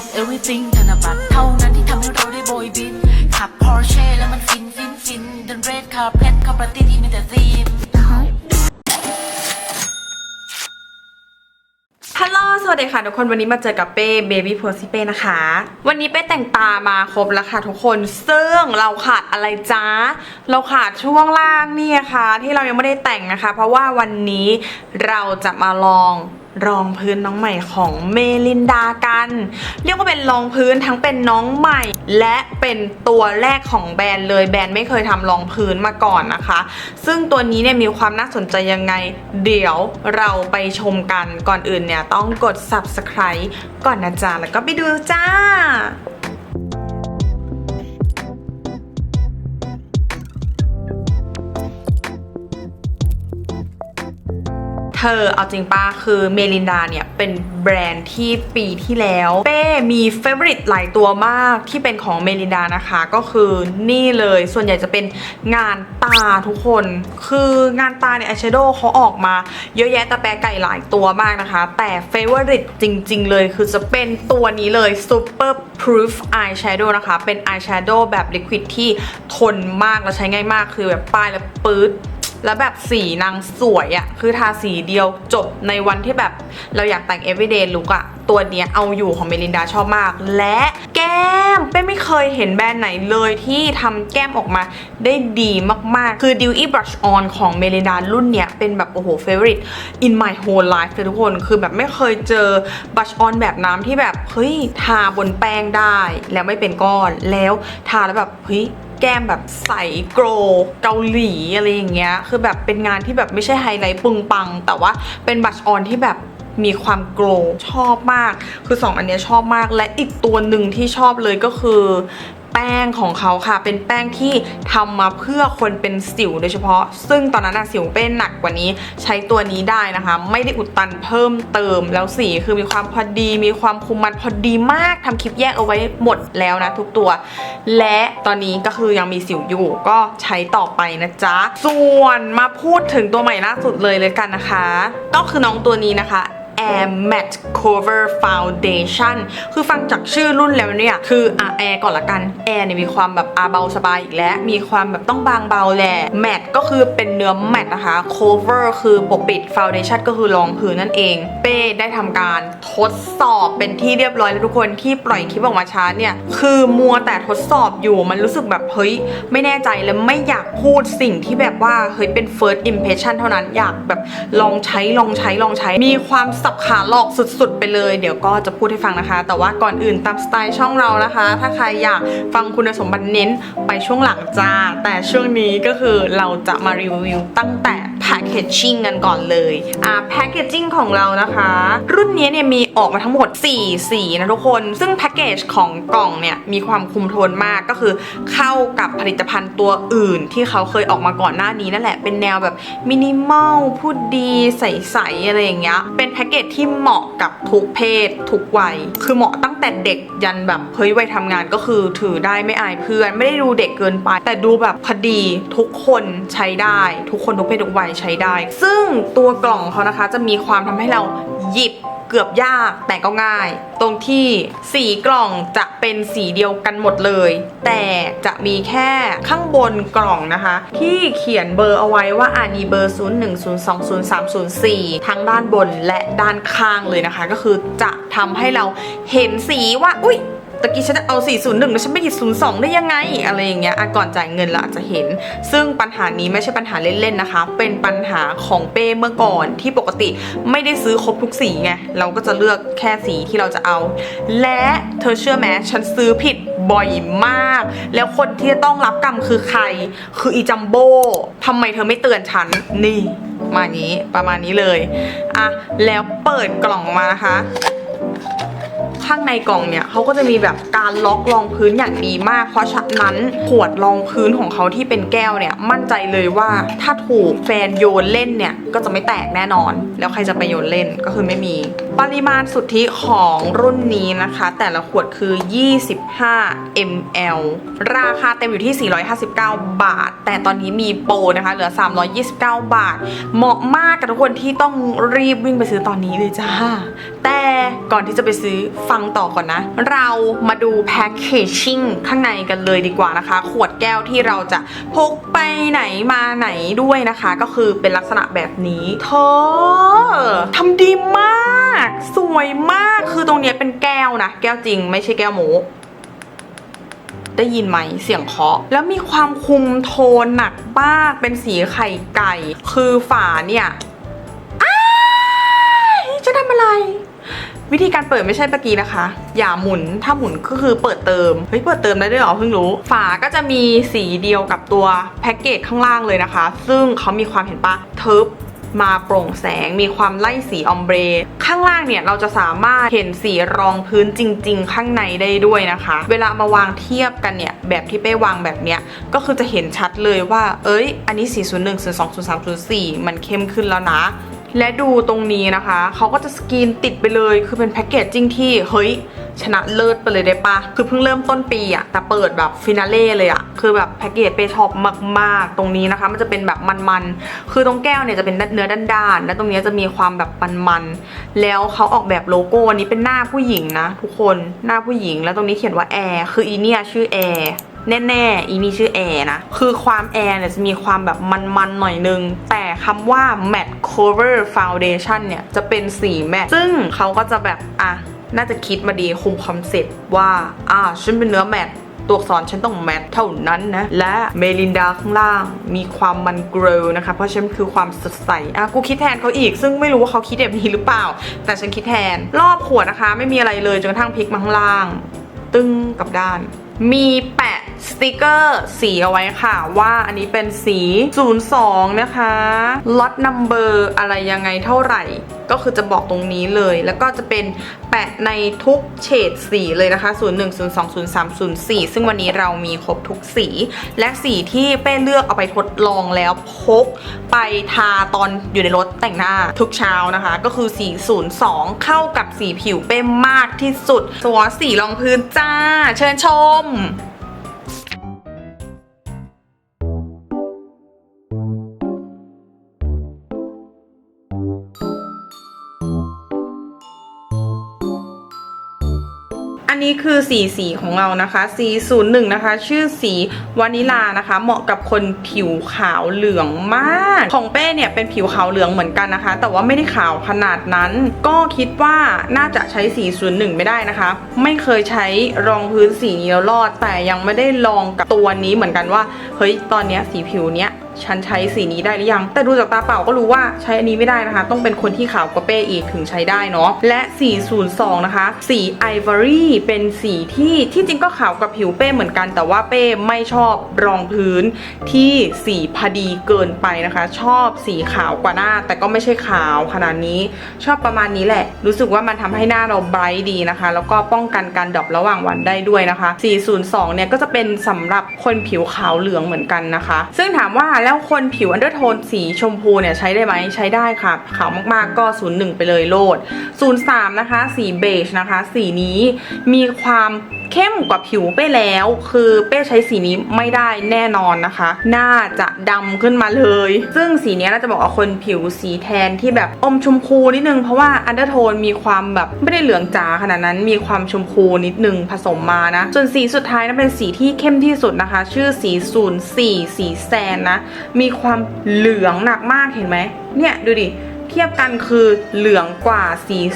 of everything ธนบัตรเท่านั้นที่ทำให้เราได้โบยบิน ขับ Porsche แล้วมันฟินฟินฟินเดินเรดคาร์เพทเข้าปาร์ตี้ที่มีแต่ธีม ฮัลโหล สวัสดีค่ะทุกคน วันนี้มาเจอกับเป้เบบี้เพสิเป้นะคะ วันนี้เป้แต่งตามาครบแล้วค่ะทุกคน ซึ่งเราขาดอะไรจ้า เราขาดช่วงล่างนี่ค่ะ ที่เรายังไม่ได้แต่งนะคะ เพราะว่าวันนี้เราจะมาลอง รองพื้นน้องใหม่ของเมลินดากัน เรียกว่าเป็นรองพื้นทั้งเป็นน้องใหม่ และเป็นตัวแรกของแบรนด์เลยแบรนด์ไม่เคยทำรองพื้นมาก่อนนะคะ ซึ่งตัวนี้เนี่ยมีความน่าสนใจยังไง เดี๋ยวเราไปชมกันก่อนอื่นเนี่ยต้องกด subscribe ก่อนนะจ๊ะแล้วก็ไปดูจ้า เธอเอาจริงป้าคือเมลินดาเนี่ย เป็นแบรนด์ที่ปีที่แล้ว เป้มีเฟเวอริตหลายตัวมากที่เป็นของเมลินดานะคะ ก็คือนี่เลยส่วนใหญ่จะเป็นงานตาทุกคน คืองานตาเนี่ยอายแชโดว์เขาออกมาเยอะแยะตะแปรไก่หลายตัวมากนะคะ แต่เฟเวอริตจริง ๆ เลยคือจะเป็นตัวนี้เลย Super Proof Eyeshadow นะคะ เป็น Eyeshadow แบบลิควิดที่ทนมากและใช้ง่ายมากคือแบบป้ายแล้วปื๊ด แล้วแบบสีนางสวยอะ่ะคือทาสีเดียวจบในวันที่แบบเราอยากแต่ง everyday look อะ่ะตัวเนี้ยเอาอยู่ของเมลินดาชอบมาก และแก้มเป้ไม่เคยเห็นแบรนด์ไหนเลยที่ทำแก้มออกมาได้ดีมากๆ คือ Dewy Brush On ของเมลินดารุ่นเนี้ยเป็นแบบโอ้โห favorite in my whole life เลยทุกคน คือแบบไม่เคยเจอ Brush On แบบน้ำที่แบบ เฮ้ย ทาบนแป้งได้แล้วไม่เป็นก้อนแล้วทาแล้วแบบ เฮ้ย แก้มแบบใสโกรเกาหลีอะไรอย่างเงี้ย คือแบบเป็นงานที่แบบไม่ใช่ไฮไลท์ปึงปัง แต่ว่าเป็นบัชออนที่แบบมีความโกรชอบมาก คือ 2 อันเนี้ยชอบมาก และอีกตัวหนึ่งที่ชอบเลยก็คือ แป้งของเขาค่ะ เป็นแป้งที่ทำมาเพื่อคนเป็นสิวโดยเฉพาะ ซึ่งตอนนั้นอะสิวเป็นหนักกว่านี้ ใช้ตัวนี้ได้นะคะ ไม่ได้อุดตันเพิ่มเติมแล้วสีคือมีความพอดี มีความคุมมันพอดีมากทำคลิปแยกเอาไว้หมดแล้วนะทุกตัว และตอนนี้ก็คือยังมีสิวอยู่ก็ใช้ต่อไปนะจ๊ะ ส่วนมาพูดถึงตัวใหม่ล่าสุดเลยเลยกันนะคะ ก็คือน้องตัวนี้นะคะ Air Matte Cover Foundation คือฟังจากชื่อรุ่นแล้วเนี่ย คืออะแอร์ก่อนละกันแอร์เนี่ยมีความแบบอาเบาสบายอีกแล้ว มีความแบบต้องบางเบาแหละ Matte ก็คือเป็นเนื้อ Matte นะคะ Cover คือปกปิด Foundation ก็คือรองพื้นนั่นเอง เป้ได้ทำการทดสอบเป็นที่เรียบร้อยแล้วทุกคนที่ปล่อยคลิปออกมาช้าเนี่ย คือมัวแต่ทดสอบอยู่มันรู้สึกแบบเฮ้ยไม่แน่ใจและไม่อยากพูดสิ่งที่แบบว่าเฮ้ยเป็น first impression เท่านั้นอยากแบบลองใช้ลองใช้ลองใช้มีความสับขาหลอกสุดๆ ไปเลย เดี๋ยวก็จะพูดให้ฟังนะคะ แต่ว่าก่อนอื่นตามสไตล์ช่องเรานะคะ ถ้าใครอยากฟังคุณสมบัติเน้นไปช่วงหลังจ้า แต่ช่วงนี้ก็คือเราจะมารีวิวตั้งแต่ packaging กันก่อนเลยอ่า packaging ของเรานะคะ รุ่นนี้เนี่ยมีออกมาทั้งหมด 4 สีนะทุกคน ซึ่งแพ็กเกจของกล่องเนี่ยมีความคุมโทนมากก็คือเข้ากับผลิตภัณฑ์ตัวอื่นที่เขาเคยออกมาก่อนหน้านี้นั่นแหละเป็นแนวแบบมินิมอลพูดดีใสๆอะไรอย่างเงี้ยเป็นแพ็กเกจที่เหมาะกับทุกเพศ ทุกวัย คือเหมาะตั้งแต่เด็กยันแบบเฮ้ยวัยทำงานก็คือถือได้ไม่อายเพื่อน ไม่ได้ดูเด็กเกินไป แต่ดูแบบพอดีทุกคนใช้ได้ ทุกคนทุกเพศทุกวัยใช้ได้ ซึ่งตัวกล่องเขานะคะจะมีความทำให้เราหยิบเกือบยากแต่ก็ง่าย ตรงที่สีกล่องจะเป็นสีเดียวกันหมดเลย แต่จะมีแค่ข้างบนกล่องนะคะ ที่เขียนเบอร์เอาไว้ว่าอ่านีเบอร์ 0 1 0 2 0 3 0 4 ทั้งด้านบนและด้านข้างเลยนะคะ ก็คือจะทำให้เราเห็นสีว่า อุ้ย ตะกี้ฉันจะเอา 401 แล้วฉันไปหยิบ 02 ได้ยังไง อะไรอย่างเงี้ยอะก่อนจ่ายเงินเราอาจจะเห็น ซึ่งปัญหานี้ไม่ใช่ปัญหาเล่นๆนะคะ เป็นปัญหาของเป้เมื่อก่อนที่ปกติไม่ได้ซื้อครบทุกสีไง เราก็จะเลือกแค่สีที่เราจะเอา และเธอเชื่อไหมฉันซื้อผิดบ่อยมาก แล้วคนที่จะต้องรับกรรมคือใคร คืออีจัมโบ้ทำไมเธอไม่เตือนฉัน นี่มานี้ประมาณนี้เลย อะ แล้วเปิดกล่องมานะคะ ข้างในกล่องเนี่ยเขาก็จะมีแบบการล็อกรองพื้นอย่างดีมาก เพราะฉะนั้นขวดรองพื้นของเขาที่เป็นแก้วเนี่ยมั่นใจเลยว่าถ้าถูกแฟนโยนเล่นเนี่ยก็จะไม่แตกแน่นอน แล้วใครจะไปโยนเล่นก็คือไม่มี ปริมาณสุทธิของรุ่นนี้นะคะ แต่ละขวดคือ 25 ml ราคาเต็มอยู่ที่ 459 บาท แต่ตอนนี้มีโปรนะคะ เหลือ 329 บาท เหมาะมากกับทุกคนที่ต้องรีบวิ่งไปซื้อตอนนี้เลยจ้า แต่ก่อนที่จะไปซื้อฟังต่อก่อนนะ เรามาดูแพ็กเกจชิ่งข้างในกันเลยดีกว่านะคะ ขวดแก้วที่เราจะพกไปไหนมาไหนด้วยนะคะ ก็คือเป็นลักษณะแบบนี้เธอทำดีมากสวยมากคือตรงเนี้ยเป็นแก้วนะ แก้วจริงไม่ใช่แก้วโมได้ยินไหมเสียงเคาะ แล้วมีความคุมโทนหนักมากเป็นสีไข่ไก่ คือฝาเนี่ยอ้ายจะทำอะไร วิธีการเปิดไม่ใช่เมื่อกี้นะคะ อย่าหมุนถ้าหมุนก็คือเปิดเติมเฮ้ยเปิดเติมได้ด้วยเหรอเพิ่งรู้ ฝาก็จะมีสีเดียวกับตัวแพ็กเกจข้างล่างเลยนะคะ ซึ่งเขามีความเห็นปะเทิบ มาโปร่งแสงมีความไล่สีออมเบรข้างล่างเนี่ยเราจะสามารถเห็นสีรองพื้นจริง ๆ ข้างในได้ด้วยนะคะ เวลามาวางเทียบกันเนี่ยแบบที่เป้วางแบบเนี้ยก็คือจะเห็นชัดเลยว่า เอ้ย อันนี้ 401 02 03 04 มันเข้มขึ้นแล้วนะและดูตรงนี้นะคะ เขาก็จะสกรีนติดไปเลย คือเป็นแพ็กเกจจิ้งที่ เฮ้ย ชนะเลิศไปเลยได้ปะคือเพิ่งเริ่มต้นปีอะแต่เปิดแบบฟินาเล่เลยอะคือแบบแพ็กเกจเปช็อบมาก ๆ ตรงนี้นะคะ มันจะเป็นแบบมันๆคือตรงแก้วเนี่ยจะเป็นเนื้อด้านๆและตรงนี้จะมีความแบบมันๆแล้วเขาออกแบบโลโก้อันนี้เป็นหน้าผู้หญิงนะ ทุกคนหน้าผู้หญิง แล้วตรงนี้เขียนว่าแอร์คืออีเนี่ยชื่อแอร์แน่ๆ อีนี่ชื่อแอร์นะ คือความแอร์เนี่ยจะมีความแบบมันๆ หน่อยนึง แต่คำว่า matte cover foundation เนี่ย จะเป็นสีแมตต์ซึ่งเขาก็จะแบบ อะ น่าจะคิดมาดีคุมคอนเซ็ปต์ว่าอ่าฉันเป็นเนื้อแมตต์ตัวอักษรฉันต้องแมทเท่านั้นนะ และเมลินดาข้างล่างมีความมันเกรลนะคะ เพราะฉันคือความสดใสอะกูคิดแทนเขาอีก ซึ่งไม่รู้ว่าเขาคิดแบบนี้หรือเปล่า แต่ฉันคิดแทน รอบขวดนะคะ ไม่มีอะไรเลยจนกระทั่งพลิกมาข้างล่าง ตึ้งกับด้าน มีแปะ สติกเกอร์สีเอาไว้ค่ะว่าอันนี้เป็นสี 02 นะคะล็อตนัมเบอร์อะไรยังไงเท่าไหร่ ก็คือจะบอกตรงนี้เลย แล้วก็จะเป็นแปะในทุกเฉดสีเลยนะคะ 01 02 03 04 ซึ่งวันนี้เรามีครบทุกสี และสีที่เป้เลือกเอาไปทดลองแล้วพกไปทาตอนอยู่ในรถแต่งหน้าทุกเช้านะคะ ก็คือสี 02 เข้ากับสีผิวเป้มากที่สุด ตัวสีรองพื้นจ้า เชิญชม นี้คือสีสีของเรานะคะสี01นะคะ ชื่อสีวานิลานะคะ เหมาะกับคนผิวขาวเหลืองมาก ของเป้เนี่ยเป็นผิวขาวเหลืองเหมือนกันนะคะ แต่ว่าไม่ได้ขาวขนาดนั้น ก็คิดว่าน่าจะใช้สี01ไม่ได้นะคะ ไม่เคยใช้รองพื้นสีนี้แล้วรอดแต่ยังไม่ได้ลองกับตัวนี้เหมือนกันว่า เฮ้ยตอนเนี้ยสีผิวเนี้ย ฉันใช้สีนี้ได้หรือยัง แต่ดูจากตาเปล่าก็รู้ว่าใช้อันนี้ไม่ได้นะคะ ต้องเป็นคนที่ขาวกว่าเป้อีกถึงใช้ได้เนาะ และ 402 นะคะ สีไอวอรี่เป็นสีที่ที่จริงก็ขาวกับผิวเป้เหมือนกัน แต่ว่าเป้ไม่ชอบรองพื้นที่สีพอดีเกินไปนะคะ ชอบสีขาวกว่าหน้า แต่ก็ไม่ใช่ขาวขนาดนี้ ชอบประมาณนี้แหละ รู้สึกว่ามันทำให้หน้าเราไบรท์ดีนะคะ แล้วก็ป้องกันการดรอประหว่างวันได้ด้วยนะคะ 402 เนี่ยก็จะเป็นสำหรับคนผิวขาวเหลืองเหมือนกันนะคะ ซึ่งถามว่าแล้วคนผิวอันเดอร์โทนสีชมพูเนี่ยใช้ได้ไหมใช้ได้ค่ะ ขาวมากๆก็ 01 ไปเลยโลด 03 นะคะ สีเบจนะคะ สีนี้มีความเข้มกว่าผิวเป้แล้ว คือเป้ใช้สีนี้ไม่ได้แน่นอนนะคะ น่าจะดำขึ้นมาเลย ซึ่งสีนี้น่าจะบอกว่าคนผิวสีแทนที่แบบอมชมพูนิดนึง เพราะว่าอันเดอร์โทนมีความแบบไม่ได้เหลืองจ๋าขนาดนั้น มีความชมพูนิดนึงผสมมานะ ส่วนสีสุดท้ายนะเป็นสีที่เข้มที่สุดนะคะ ชื่อสี04สีแซนนะมีความเหลืองหนักมากเห็นไหมเนี่ยดูดิเทียบกันคือเหลืองกว่า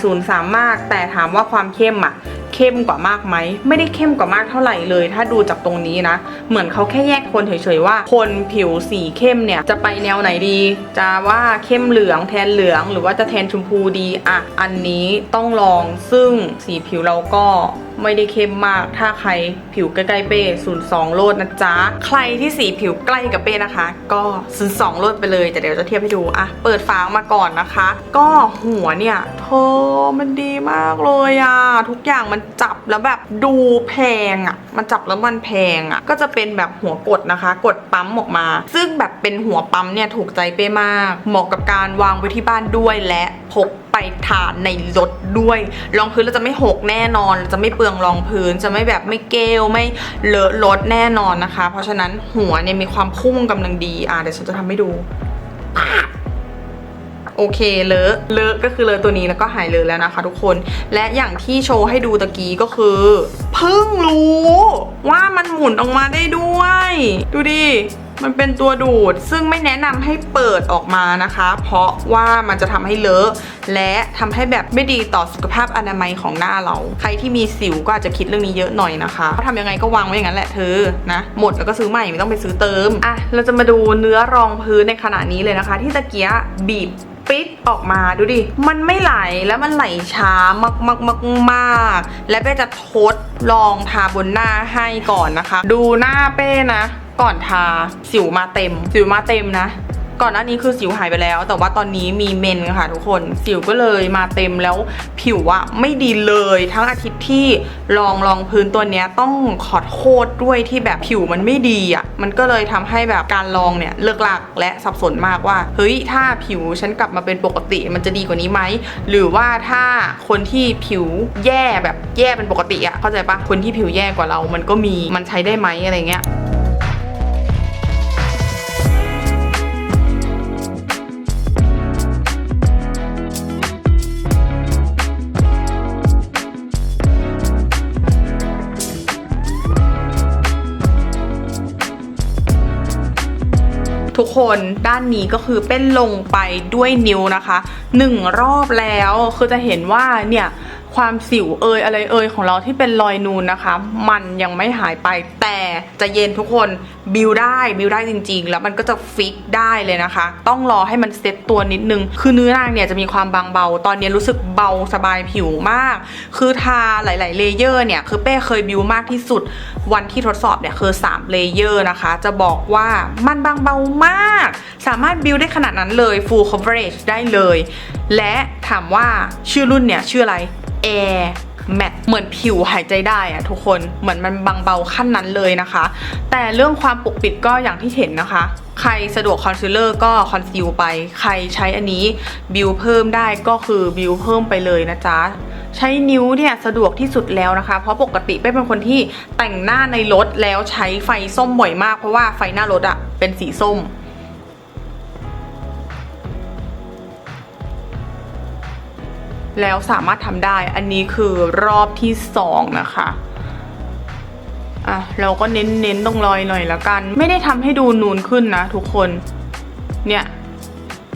403 มาก แต่ถามว่าความเข้มอะเข้มกว่ามากไหม ไม่ได้เข้มกว่ามากเท่าไหร่เลย ถ้าดูจากตรงนี้นะ เหมือนเขาแค่แยกคนเฉยๆว่า คนผิวสีเข้มเนี่ย จะไปแนวไหนดี จะว่าเข้มเหลืองแทนเหลือง หรือว่าจะแทนชมพูดีอะอันนี้ต้องลองซึ่งสีผิวเราก็ ไม่ได้เข้มมาก ถ้าใครผิวใกล้ๆเป้02 โลดนะจ๊ะ ใครที่สีผิวใกล้กับเป้นะคะ ก็ 02 โลดไปเลย แต่เดี๋ยวจะเทียบให้ดูอะเปิดฝาออกมาก่อนนะคะ ก็หัวเนี่ยโธ่มันดีมากเลยอะทุกอย่างมันจับแล้วแบบดูแพงอะมันจับแล้วมันแพงอะก็จะเป็นแบบหัวกดนะคะ กดปั๊มออกมา ซึ่งแบบเป็นหัวปั๊มเนี่ยถูกใจเป้มาก เหมาะกับการวางไว้ที่บ้านด้วยและพก ไปทานในรถด้วย รองพื้นเราจะไม่หกแน่นอน จะไม่เปลืองรองพื้น จะไม่แบบไม่เกลไม่เลอะรถแน่นอนนะคะ เพราะฉะนั้นหัวเนี่ยมีความพุ่งกำลังดี อะเดี๋ยวฉันจะทำให้ดู โอเคเลอะเลอะก็คือเลอะตัวนี้แล้วก็หายเลอะแล้วนะคะ ทุกคน และอย่างที่โชว์ให้ดูตะกี้ก็คือ เพิ่งรู้ ว่ามันหมุนออกมาได้ด้วย ดูดิ มันเป็นตัวดูดซึ่งไม่แนะนำให้เปิดออกมานะคะ เพราะว่ามันจะทำให้เลอะและทำให้แบบไม่ดีต่อสุขภาพอนามัยของหน้าเรา ใครที่มีสิวก็อาจจะคิดเรื่องนี้เยอะหน่อยนะคะเขาทำยังไงก็วางไว้อย่างนั้นแหละเธอนะหมดแล้วก็ซื้อใหม่ไม่ต้องไปซื้อเติมอะเราจะมาดูเนื้อรองพื้นในขณะนี้เลยนะคะ ที่ตะเกียบีบปิดออกมาดูดิ มันไม่ไหลแล้วมันไหลช้ามากมากมากมากและเป้จะทดลองทาบนหน้าให้ก่อนนะคะ ดูหน้าเป้นะ ก่อนทาสิวมาเต็ม สิวมาเต็มนะ ก่อนหน้านี้คือสิวหายไปแล้ว แต่ว่าตอนนี้มีเมนค่ะทุกคน สิวก็เลยมาเต็มแล้วผิวอะไม่ดีเลยทั้งอาทิตย์ที่ลองลองพื้นตัวเนี้ยต้องขอโทษด้วยที่แบบผิวมันไม่ดีอะมันก็เลยทำให้แบบการลองเนี่ยเลิกลักและสับสนมากว่า เฮ้ยถ้าผิวฉันกลับมาเป็นปกติมันจะดีกว่านี้ไหมหรือว่าถ้าคนที่ผิวแย่แบบแย่เป็นปกติอะเข้าใจปะคนที่ผิวแย่กว่าเรา มันก็มีมันใช้ได้ไหมอะไรเงี้ย คนด้านนี้ก็คือเป็นลงไปด้วยนิ้วนะคะหนึ่งรอบแล้วคือจะเห็นว่าเนี่ย ความสิวเอยอะไรเอยของเราที่เป็นรอยนูนนะคะ มันยังไม่หายไปแต่จะเย็นทุกคนบิวได้บิวได้จริง ๆ แล้วมันก็จะฟิกได้เลยนะคะ ต้องรอให้มันเซ็ตตัวนิดนึง คือเนื้อนางเนี่ยจะมีความบางเบา ตอนนี้รู้สึกเบาสบายผิวมาก คือทาหลาย ๆ เลเยอร์เนี่ยคือเป้เคยบิวมากที่สุด วันที่ทดสอบเนี่ยคือ 3 เลเยอร์นะคะ จะบอกว่ามันบางเบามาก สามารถบิวได้ขนาดนั้นเลย full coverage ได้เลย และถามว่าชื่อรุ่นเนี่ยชื่ออะไร Air Matte เหมือนผิวหายใจได้อะทุกคนเหมือนมันบางเบาขั้นนั้นเลยนะคะ แต่เรื่องความปกปิดก็อย่างที่เห็นนะคะ ใครสะดวกคอนซีลเลอร์ก็คอนซีลไป ใครใช้อันนี้บิวเพิ่มได้ก็คือบิวเพิ่มไปเลยนะจ๊ะใช้นิ้วเนี่ยสะดวกที่สุดแล้วนะคะ เพราะปกติเป้เป็นคนที่แต่งหน้าในรถแล้วใช้ไฟส้มบ่อยมากเพราะว่าไฟหน้ารถอะเป็นสีส้ม แล้วสามารถทำได้ อันนี้คือรอบที่สองนะคะอะเราก็เน้นเน้นตรงรอยหน่อยละกัน ไม่ได้ทำให้ดูนูนขึ้นนะทุกคน เนี่ย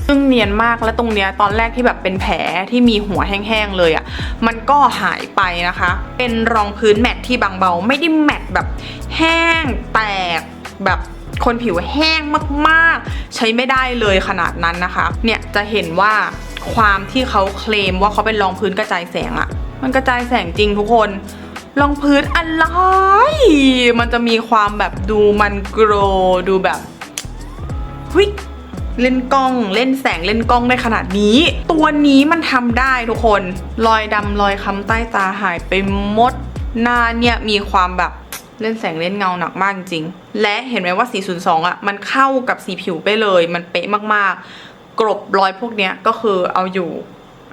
ซึ่งเนียนมากและตรงเนี้ยตอนแรกที่แบบเป็นแผลที่มีหัวแห้งๆเลยอะ่ะ มันก็หายไปนะคะ เป็นรองพื้นแมทที่บางเบา ไม่ได้แมทแบบแห้งแตกแบบคนผิวแห้งมากๆ ใช้ไม่ได้เลยขนาดนั้นนะคะ เนี่ยจะเห็นว่า ความที่เขาเคลมว่าเขาเป็นรองพื้นกระจายแสงอะ่ะมันกระจายแสงจริงทุกคนรองพื้นอะไร มันจะมีความแบบดูมันโกรดูแบบวิเล่นกล้องเล่นแสงเล่นกล้องได้ขนาดนี้ ตัวนี้มันทำได้ทุกคน รอยดำรอยค้ำใต้ตาหายไปหมดหน้าเนี่ยมีความแบบเล่นแสงเล่นเงาหนักมากจริง และเห็นไหมว่า 402 อะ มันเข้ากับสีผิวไปเลย มันเป๊ะมากๆ กรบรอยพวกเนี้ยก็คือเอาอยู่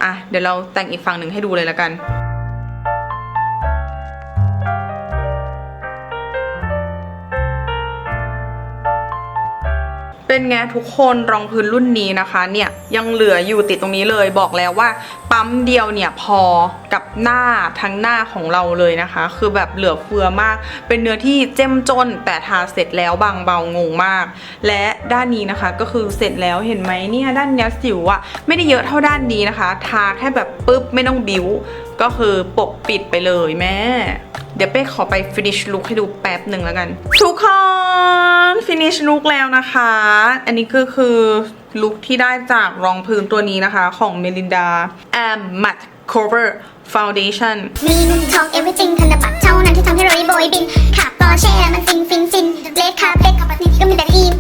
อะเดี๋ยวเราแต่งอีกฝั่งหนึ่งให้ดูเลยละกันเป็นไงทุกคนรองพื้นรุ่นนี้นะคะ เนี่ยยังเหลืออยู่ติดตรงนี้เลยบอกแล้วว่า ปั๊มเดียวเนี่ยพอกับหน้าทั้งหน้าของเราเลยนะคะ คือแบบเหลือเฟือมาก เป็นเนื้อที่เจ้มจนแต่ทาเสร็จแล้วบางเบางงมาก และด้านนี้นะคะก็คือเสร็จแล้วเห็นไหมเนี่ยด้านเนี้ยสิวอะไม่ได้เยอะเท่าด้านนี้นะคะ ทาแค่แบบปุ๊บไม่ต้องบิ้ว ก็คือปกปิดไปเลยแม่เดี๋ยวเป้ขอไป finish look ให้ดูแป๊บหนึ่งแล้วกัน ทุกคน finish look แล้วนะคะ อันนี้ก็คือ ลุคที่ได้จากรองพื้นตัวนี้นะคะ ของ Melinda Am Matte Cover Foundation มีเงินทอง everything ธนบัตรเท่านั้นที่ทำให้เราได้โบยบินขับปอร์เช่มันฟินฟินฟินเลดคาเป็ดขับนี่ก็มีแต่ทีม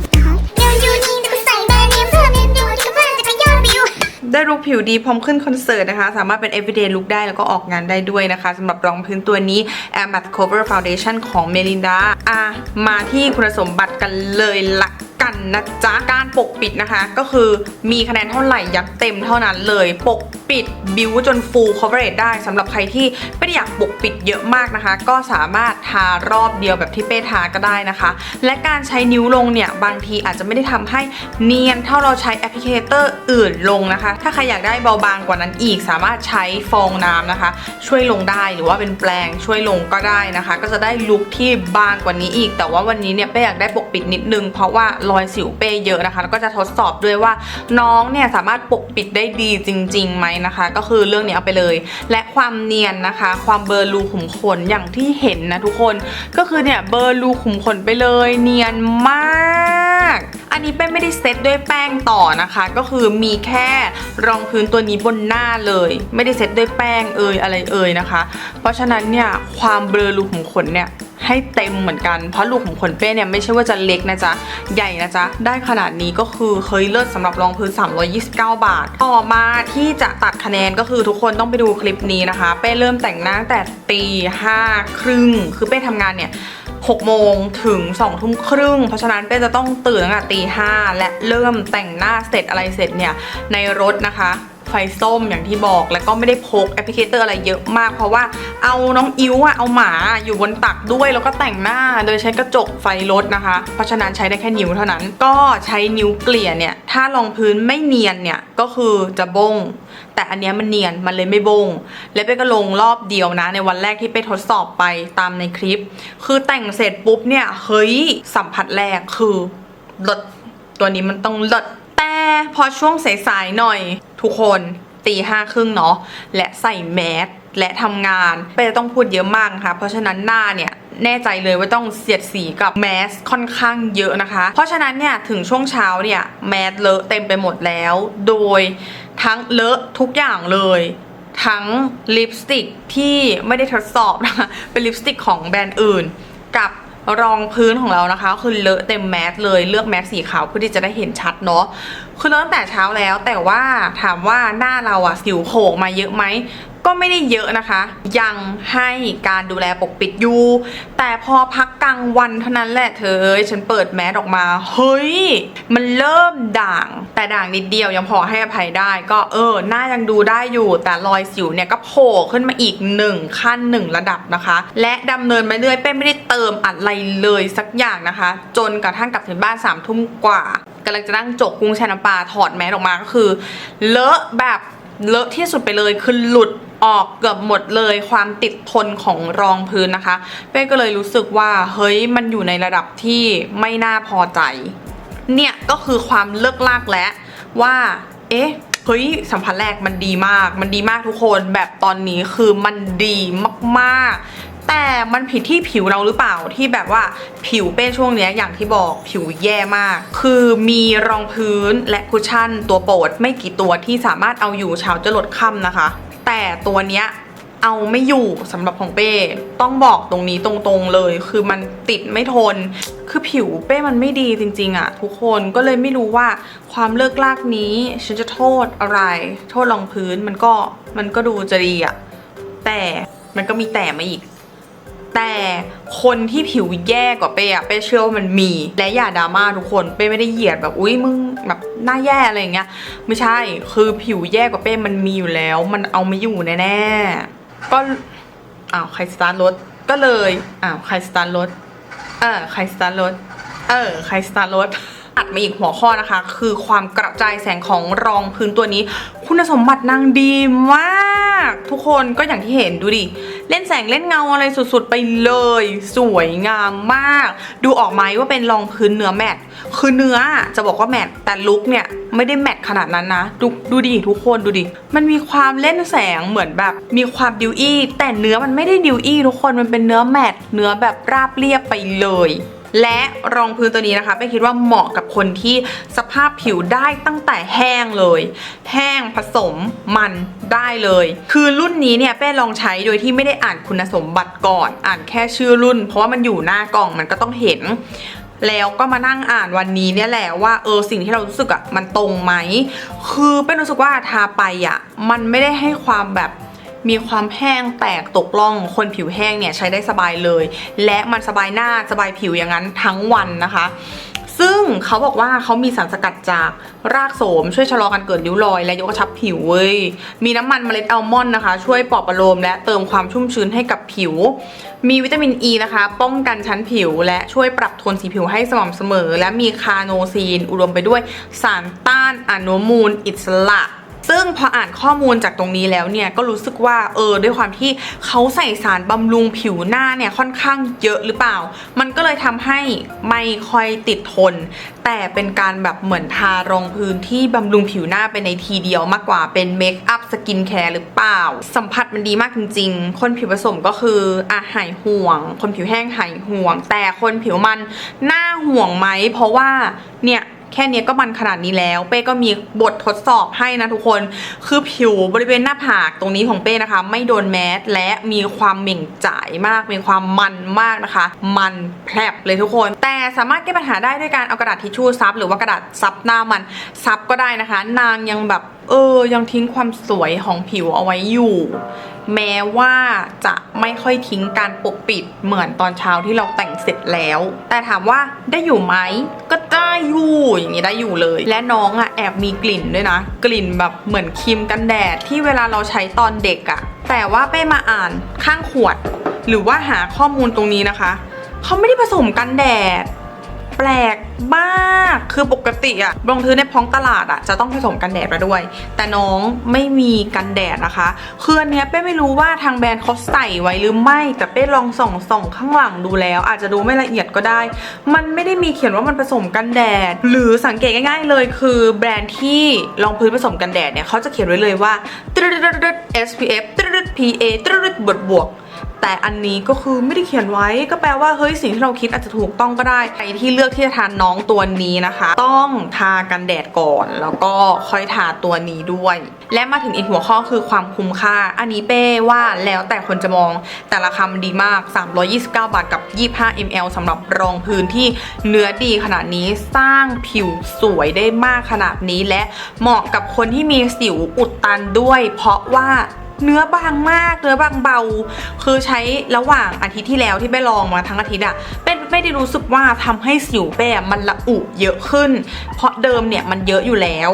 เดี๋ยวยูนี่จะใส่แบรนด์เนมเพื่อเมนดูที่กำลังจะไปยอดวิวได้ลุคผิวดีพร้อมขึ้นคอนเสิร์ตนะคะ สามารถเป็น everyday look ได้แล้วก็ออกงานได้ด้วยนะคะสำหรับรองพื้นตัวนี้ Air Matte Cover Foundation ของ Melinda อะมาที่คุณสมบัติกันเลยละ กันนะจ๊ะการปกปิดนะคะ ก็คือมีคะแนนเท่าไหร่ยัดเต็มเท่านั้นเลยปกปิดบิวจน full coverage ได้สำหรับใครที่ไม่ได้อยากปกปิดเยอะมากนะคะ ก็สามารถทารอบเดียวแบบที่เป้ทาก็ได้นะคะ และการใช้นิ้วลงเนี่ย บางทีอาจจะไม่ได้ทำให้เนียนเท่าเราใช้แอปพลิเคเตอร์อื่นลงนะคะ ถ้าใครอยากได้เบาบางกว่านั้นอีก สามารถใช้ฟองน้ำนะคะ ช่วยลงได้หรือว่าเป็นแปรงช่วยลงก็ได้นะคะ ก็จะได้ลุคที่บางกว่านี้อีก แต่ว่าวันนี้เนี่ยเป้อยากได้ปกปิดนิดนึงเพราะว่ารอยสิวเป้เยอะนะคะ แล้วก็จะทดสอบด้วยว่าน้องเนี่ยสามารถปกปิดได้ดีจริงๆไหมนะคะ ก็คือเรื่องนี้เอาไปเลย และความเนียนนะคะ ความเบลอร์รูขุมขนอย่างที่เห็นนะทุกคน ก็คือเนี่ยเบลอร์รูขุมขนไปเลย เนียนมาก อันนี้เป้ไม่ได้เซตด้วยแป้งต่อนะคะ ก็คือมีแค่รองพื้นตัวนี้บนหน้าเลย ไม่ได้เซตด้วยแป้งเอยอะไรเอยนะคะ เพราะฉะนั้นเนี่ยความเบลอรูขุมขนเนี่ยให้เต็มเหมือนกัน เพราะรูกขุมขนเป้เนี่ยไม่ใช่ว่าจะเล็กนะจ๊ะ ใหญ่นะจ๊ะ ได้ขนาดนี้ก็คือเคยเลิศสำหรับรองพื้น 329 บาท ต่อมาที่จะตัดคะแนนก็คือทุกคนต้องไปดูคลิปนี้นะคะ เป้เริ่มแต่งหน้าแต่ตีห้าครึ่ง คือเป้ทำงานเนี่ย 6โมงถึง2ทุ่มครึ่ง เพราะฉะนั้นเป้จะต้องตื่นตั้งแต่ตีห้าและเริ่มแต่งหน้าเสร็จอะไรเสร็จเนี่ยในรถนะคะ ฟส้มอย่างที่บอก แล้วก็ไม่ได้พกแอปพลิเคเตอร์อะไรเยอะมาก เพราะว่าเอาน้องอิ้วอะเอาหมาอยู่บนตักด้วยแล้วก็แต่งหน้าโดยใช้กระจกไฟรถนะคะ เพราะฉะนั้นใช้ได้แค่นิ้วเท่านั้น ก็ใช้นิ้วเกลี่ยเนี่ยถ้ารองพื้นไม่เนียนเนี่ยก็คือจะบง แต่อันเนี้ยมันเนียนมันเลยไม่บง และเป้ก็ลงรอบเดียวนะ ในวันแรกที่เป้ทดสอบไปตามในคลิป คือแต่งเสร็จปุ๊บเนี่ยเฮ้ยสัมผัสแรกคือเลิศตัวนี้มันต้องเลิศ พอช่วงสายๆหน่อย ทุกคนตีห้าครึ่งเนาะและใส่แมสและทำงานเป้ต้องพูดเยอะมากนะคะเพราะฉะนั้นหน้าเนี่ยแน่ใจเลยว่าต้องเสียดสีกับแมสค่อนข้างเยอะนะคะ เพราะฉะนั้นเนี่ยถึงช่วงเช้าเนี่ยแมสเลอะเต็มไปหมดแล้ว โดยทั้งเลอะทุกอย่างเลย ทั้งลิปสติกที่ไม่ได้ทดสอบนะคะเป็นลิปสติกของแบรนด์อื่น กับ รองพื้นของเรานะคะ คือเลอะเต็มแมสเลยเลือกแมสสีขาวเพื่อที่จะได้เห็นชัดเนาะคือเลอะตั้งแต่เช้าแล้วแต่ว่าถามว่าหน้าเราอะสิวโผล่มาเยอะไหม ก็ไม่ได้เยอะนะคะ ยังให้การดูแลปกปิดอยู่ แต่พอพักกลางวันเท่านั้นแหละเธอเอ้ยฉันเปิดแมสออกมา เฮ้ย มันเริ่มด่าง แต่ด่างนิดเดียวยังพอให้อภัยได้ ก็เออ หน้ายังดูได้อยู่ แต่รอยสิวเนี่ยก็โผล่ขึ้นมาอีกหนึ่งขั้นหนึ่งระดับนะคะ และดำเนินมาเรื่อยเป้ไม่ได้เติมอะไรเลยสักอย่างนะคะ จนกระทั่งกลับถึงบ้านสามทุ่มกว่ากำลังจะนั่งจกกุ้งแช่น้ำปลาถอดแมสออกมาก็คือ เลอะแบบ เลอะที่สุดไปเลยคือหลุดออกเกือบหมดเลยความติดทนของรองพื้นนะคะ เป้ก็เลยรู้สึกว่าเฮ้ยมันอยู่ในระดับที่ไม่น่าพอใจ เนี่ยก็คือความเลิกลากและว่า เอ๊ะเฮ้ยสัมผัสแรกมันดีมาก มันดีมากทุกคนแบบตอนนี้คือมันดีมากๆ แต่มันผิดที่ผิวเราหรือเปล่าที่แบบว่าผิวเป้ช่วงเนี้ยอย่างที่บอกผิวแย่มาก คือมีรองพื้นและคุชชั่นตัวโปรดไม่กี่ตัวที่สามารถเอาอยู่เช้าจะหลดค่ำนะคะ แต่ตัวเนี้ยเอาไม่อยู่สำหรับของเป้ ต้องบอกตรงนี้ตรงๆเลย คือมันติดไม่ทน คือผิวเป้มันไม่ดีจริงๆอะทุกคนก็เลยไม่รู้ว่าความเลิกลากนี้ฉันจะโทษอะไร โทษรองพื้นมันก็มันก็ดูจะดีอะแต่มันก็มีแต่มาอีก แต่คนที่ผิวแย่กว่าเป้อะเป้เชื่อว่ามันมี และอย่าดราม่าทุกคนเป้ไม่ได้เหยียดแบบอุ้ยมึงแบบหน้าแย่อะไรอย่างเงี้ยไม่ใช่คือผิวแย่กว่าเป้มันมีอยู่แล้ว มันเอาไม่อยู่แน่ๆก็อ้าวใครสตาร์ทรถก็เลยอ้าวใครสตาร์ทรถเออใครสตาร์ทรถเออใครสตาร์ทรถอัดมาอีกหัวข้อนะคะ คือความกระจายแสงของรองพื้นตัวนี้ คุณสมบัตินางดีมาก ทุกคนก็อย่างที่เห็นดูดิ เล่นแสงเล่นเงาอะไรสุดๆไปเลย สวยงามมาก ดูออกไหมว่าเป็นรองพื้นเนื้อแมตต์คือเนื้อจะบอกว่าแมตต์แต่ลุคเนี่ยไม่ได้แมตต์ขนาดนั้นนะ ดูดูดิทุกคนดูดิ มันมีความเล่นแสงเหมือนแบบ มีความดิวอี้แต่เนื้อมันไม่ได้ดิวอี้ทุกคนมันเป็นเนื้อแมตต์เนื้อแบบราบเรียบไปเลย และรองพื้นตัวนี้นะคะเป้คิดว่าเหมาะกับคนที่สภาพผิวได้ตั้งแต่แห้งเลย แห้งผสมมันได้เลย คือรุ่นนี้เนี่ยเป้ลองใช้โดยที่ไม่ได้อ่านคุณสมบัติก่อน อ่านแค่ชื่อรุ่น เพราะว่ามันอยู่หน้ากล่องมันก็ต้องเห็นแล้วก็มานั่งอ่านวันนี้เนี่ยแหละว่าเออสิ่งที่เรารู้สึกอะมันตรงไหม คือเป็นรู้สึกว่าทาไปอะมันไม่ได้ให้ความแบบ มีความแห้งแตกตกล่องคนผิวแห้งเนี่ยใช้ได้สบายเลย และมันสบายหน้าสบายผิวอย่างนั้นทั้งวันนะคะ ซึ่งเขาบอกว่าเขามีสารสกัดจากรากโสม ช่วยชะลอการเกิดริ้วรอย และยกกระชับผิวเว้ยมีน้ำมันเมล็ดอัลมอนด์นะคะ ช่วยปลอบประโลมและเติมความชุ่มชื้นให้กับผิว มีวิตามินอ e ีนะคะ ป้องกันชั้นผิว และช่วยปรับโทนสีผิวให้สม่ำเสมอ และมีคาโนซีน อุดมไปด้วยสารต้านอนุมูลอิสระ ซึ่งพออ่านข้อมูลจากตรงนี้แล้วเนี่ยก็รู้สึกว่าเออด้วยความที่เขาใส่สารบำรุงผิวหน้าเนี่ยค่อนข้างเยอะหรือเปล่า มันก็เลยทำให้ไม่ค่อยติดทน แต่เป็นการแบบเหมือนทารองพื้นที่บำรุงผิวหน้าไปในทีเดียวมากกว่าเป็นเมคอัพสกินแคร์หรือเปล่า สัมผัสมันดีมากจริง ๆ คนผิวผสมก็คืออะหายห่วง คนผิวแห้งหายห่วง แต่คนผิวมันหน่าห่วงไหมเพราะว่าเนี่ย แค่นี้ก็มันขนาดนี้แล้ว เป้ก็มีบททดสอบให้นะทุกคน คือผิวบริเวณหน้าผากตรงนี้ของเป้นะคะ ไม่โดนแมสและมีความเหม่งจ่ายมาก มีความมันมากนะคะ มันแผลบเลยทุกคน แต่สามารถแก้ปัญหาได้ด้วยการเอากระดาษทิชชู่ซับหรือว่ากระดาษซับหน้ามันซับก็ได้นะคะ นางยังแบบเออ ยังทิ้งความสวยของผิวเอาไว้อยู่ แม้ว่าจะไม่ค่อยทิ้งการปกปิดเหมือนตอนเช้าที่เราแต่งเสร็จแล้ว แต่ถามว่าได้อยู่ไหม ก็ได้ อยู่อย่างนี้ได้อยู่เลย และน้องอะแอบมีกลิ่นด้วยนะ กลิ่นแบบเหมือนครีมกันแดดที่เวลาเราใช้ตอนเด็กอะแต่ว่าเป้มาอ่านข้างขวด หรือว่าหาข้อมูลตรงนี้นะคะ เขาไม่ได้ผสมกันแดด แปลกมาก คือปกติอะรองพื้นในพ้องตลาดอะจะต้องผสมกันแดดมาด้วย แต่น้องไม่มีกันแดดนะคะ คืออันเนี้ยเป้ไม่รู้ว่าทางแบรนด์เขาใส่ไว้หรือไม่ แต่เป้ลองส่องส่องข้างหลังดูแล้ว อาจจะดูไม่ละเอียดก็ได้ มันไม่ได้มีเขียนว่ามันผสมกันแดด หรือสังเกตง่าย ๆ เลยคือแบรนด์ที่รองพื้นผสมกันแดดเนี่ยเขาจะเขียนไว้เลยว่า SPF PA บวกบวก แต่อันนี้ก็คือไม่ได้เขียนไว้ก็แปลว่าเฮ้ยสิ่งที่เราคิดอาจจะถูกต้องก็ได้ใครที่เลือกที่จะทานน้องตัวนี้นะคะ ต้องทากันแดดก่อน แล้วก็ค่อยทาตัวนี้ด้วย และมาถึงอีกหัวข้อคือความคุ้มค่า อันนี้เป้ว่าแล้วแต่คนจะมองแต่ราคามันดีมาก 329 บาทกับ 25 ml สำหรับรองพื้นที่เนื้อดีขนาดนี้สร้างผิวสวยได้มากขนาดนี้และเหมาะกับคนที่มีสิวอุดตันด้วย เพราะว่า เนื้อบางมากเนื้อบางเบา คือใช้ระหว่างอาทิตย์ที่แล้วที่ไปลองมาทั้งอาทิตย์อะเป็นไม่ได้รู้สึกว่าทำให้สิวแป้มันละอุเยอะขึ้น เพราะเดิมเนี่ยมันเยอะอยู่แล้ว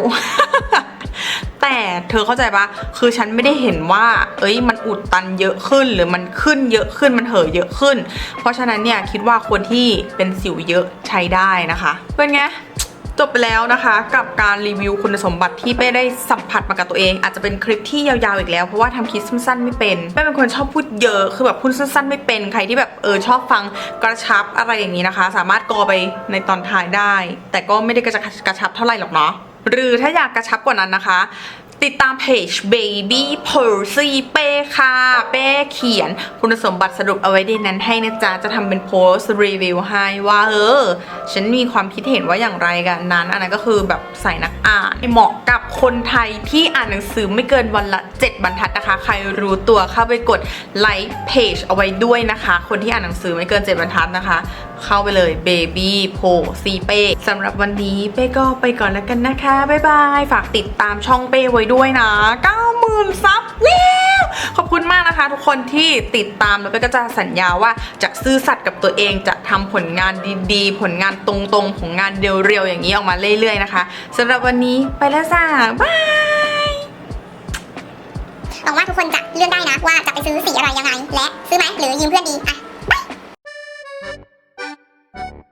แต่เธอเข้าใจปะคือฉันไม่ได้เห็นว่า เอ้ยมันอุดตันเยอะขึ้นหรือมันขึ้นเยอะขึ้นมันเห่อเยอะขึ้น เพราะฉะนั้นเนี่ยคิดว่าคนที่เป็นสิวเยอะใช้ได้นะคะเป็นไง จบไปแล้วนะคะกับการรีวิวคุณสมบัติที่เป้ได้สัมผัสมากับตัวเอง อาจจะเป็นคลิปที่ยาวๆอีกแล้วเพราะว่าทำคลิปสั้นๆไม่เป็นเป้เป็นคนชอบพูดเยอะคือแบบพูดสั้นๆไม่เป็นใครที่แบบเออชอบฟังกระชับอะไรอย่างนี้นะคะ สามารถกอไปในตอนท้ายได้ แต่ก็ไม่ได้กระชับกระชับเท่าไหร่หรอกเนาะหรือถ้าอยากกระชับกว่านั้นนะคะ ติดตามเพจ Baby Percy เป้ค่ะ เป้เขียนคุณสมบัติสรุปเอาไว้ในนั้นให้นะจ๊ะ จะทำเป็นโพสต์รีวิวให้ว่าเออ ฉันมีความคิดเห็นว่าอย่างไรกันนั้น อันนั้นก็คือแบบใส่นักอ่าน เหมาะกับคนไทยที่อ่านหนังสือไม่เกินวันละ 7 บรรทัดนะคะ ใครรู้ตัวเข้าไปกดไลค์เพจเอาไว้ด้วยนะคะ คนที่อ่านหนังสือไม่เกิน 7 บรรทัดนะคะ เข้าไปเลย Baby p o ซีเป้สำหรับวันนี้เป้ก็ไปก่อนแล้วกันนะคะบ๊ายบายฝากติดตามช่องเป้ไว้ด้วยด้วยนะ 90,000 ซับแล้วขอบคุณมากนะคะ ทุกคนที่ติดตามแล้วก็จะสัญญาว่าจะซื่อสัตย์กับตัวเองจะทำผลงานดีๆ ผลงานตรงๆของงานเร็วๆอย่างนี้ออกมาเรื่อยๆนะคะสำหรับวันนี้ไปแล้วจ้าบายหวังว่าทุกคนจะเลื่อนได้นะว่าจะไปซื้อสีอะไรยังไง และซื้อไหมหรือยืมเพื่อนดีอะ Bye.